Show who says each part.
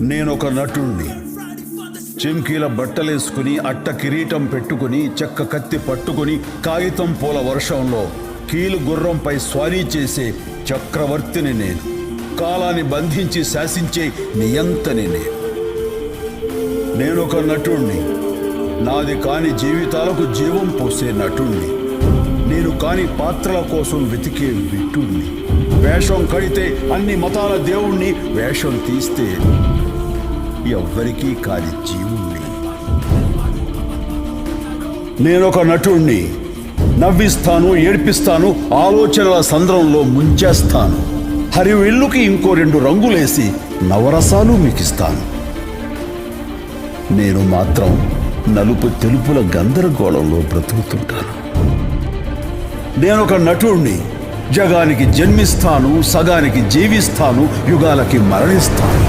Speaker 1: నేనొక నటుణ్ణి. చెంకీల బట్టలేసుకుని అట్ట కిరీటం పెట్టుకుని చెక్క కత్తి పట్టుకుని కాగితం పూల వర్షంలో కీలు గుర్రంపై స్వారీ చేసే చక్రవర్తిని నేను. కాలాన్ని బంధించి శాసించే నియంతని నేను. నేనొక నటుణ్ణి. నాది కాని జీవితాలకు జీవం పోసే నటుణ్ణి. నేను కాని పాత్రల కోసం వెతికే విట్టుణ్ణి వేషం కడితే అన్ని మతాల దేవుణ్ణి వేషం తీస్తే ఎవ్వరికీ కాని జీవుణ్ణి. నేనొక నటుణ్ణి. నవ్విస్తాను ఏడ్పిస్తాను ఆలోచనల సంద్రంలో ముంచేస్తాను. హరివిల్లుకి ఇంకో రెండు రంగులేసి నవరసాలు మీకిస్తాను. నేను మాత్రం నలుపు తెలుపుల గందరగోళంలో బ్రతుకుతుంటాను. నేనొక నటుణ్ణి. జగానికి జన్మిస్తాను సగానికి జీవిస్తాను యుగాలకి మరణిస్తాను.